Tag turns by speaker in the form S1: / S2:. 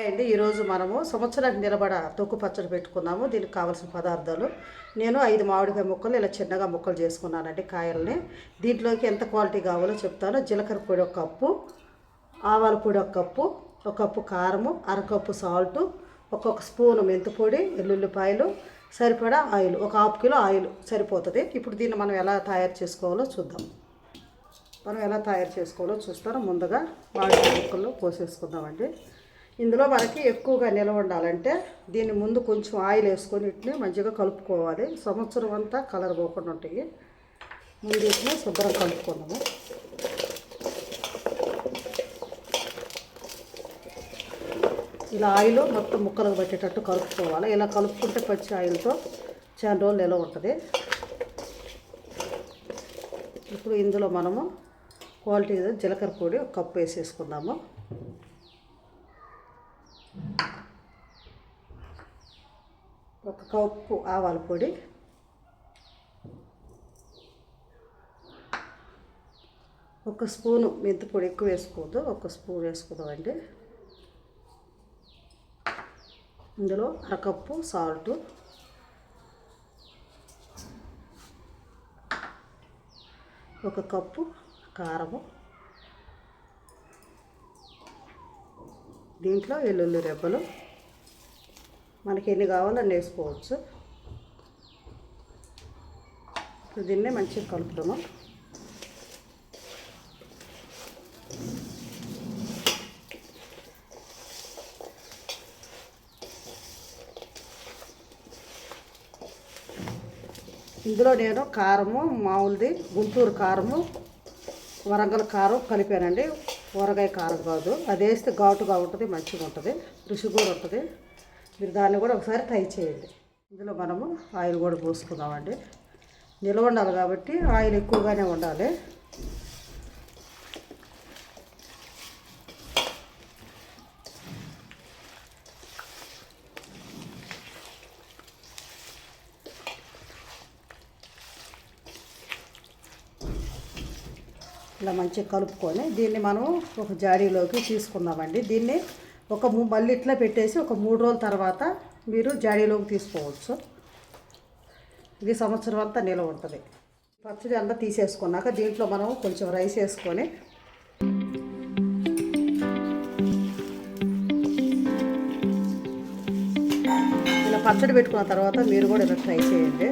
S1: అండి ఈరోజు మనము సంవత్సరానికి నిలబడ తొక్కు పచ్చడి పెట్టుకున్నాము దీనికి కావాల్సిన పదార్థాలు. నేను ఐదు మామిడికాయ ముక్కలు ఇలా చిన్నగా ముక్కలు చేసుకున్నానండి కాయల్ని. దీంట్లోకి ఎంత క్వాలిటీ కావాలో చెప్తాను. జీలకర్ర పొడి ఒక కప్పు ఆవాల పొడి ఒక కప్పు ఒక కప్పు కారము అరకప్పు సాల్టు ఒక్కొక్క స్పూను మెంతిపొడి ఎల్లుల్లిపాయలు సరిపడా ఆయిల్ ఒక హాఫ్ కిలో ఆయిల్ సరిపోతుంది. ఇప్పుడు దీన్ని మనం ఎలా తయారు చేసుకోవాలో చూద్దాం. మనం ఎలా తయారు చేసుకోవాలో చూస్తారో ముందుగా మామిడికాయ ముక్కలు పోసేసుకుందామండి ఇందులో మనకి ఎక్కువగా నిలవ ఉండాలంటే దీన్ని ముందు కొంచెం ఆయిల్ వేసుకొని వీటిని మంచిగా కలుపుకోవాలి. సంవత్సరం అంతా కలర్ పోకుండా ఉంటాయి. ముందు వీటిని శుభ్రం కలుపుకుందాము. ఇలా ఆయిల్ మొత్తం ముక్కలకు పట్టేటట్టు కలుపుకోవాలి. ఇలా కలుపుకుంటే పచ్చి ఆయిల్తో చాలా రోజులు నిలవ ఉంటుంది. ఇప్పుడు ఇందులో మనము క్వాలిటీ జీలకర్ర పొడి ఒక కప్పు వేసేసుకుందాము. ఒక కప్పు ఆవాల పొడి. ఒక స్పూను మెంతి పొడి ఎక్కువ వేసుకోవద్దు ఒక స్పూన్ వేసుకుందామండి ఇందులో అరకప్పు సాల్టు. ఒక కప్పు కారము. దీంట్లో వెల్లుల్లి రెబ్బలు. మనకి ఎన్ని కావాలో అన్ని వేసుకోవచ్చు. దీన్నే మంచిగా కలుపుదాము. ఇందులో నేను కారము మామూలుది గుంటూరు కారము వరంగల్ కారం కలిపానండి. ఊరగాయ కారం కాదు. అది వేస్తే ఘాటుగా ఉంటుంది మంచిగా ఉంటుంది. రుచి కూడా ఉంటుంది. మీరు దాన్ని కూడా ఒకసారి ట్రై చేయండి. ఇందులో మనము ఆయిల్ కూడా పోసుకుందామండి. నిల్వ ఉండాలి కాబట్టి ఆయిల్ ఎక్కువగానే ఉండాలి. ఇలా మంచిగా కలుపుకొని దీన్ని మనం ఒక జాడీలోకి తీసుకుందామండి. దీన్ని ఒక మళ్ళీ ఇట్లా పెట్టేసి ఒక మూడు రోజుల తర్వాత మీరు జాడీలోకి తీసుకోవచ్చు. ఇది సంవత్సరం అంతా నిల్వ ఉంటుంది. పచ్చడి అంతా తీసేసుకున్నాక దీంట్లో మనం కొంచెం రైస్ వేసుకొని ఇలా పచ్చడి పెట్టుకున్న తర్వాత మీరు కూడా ఇలా ట్రై చేయండి.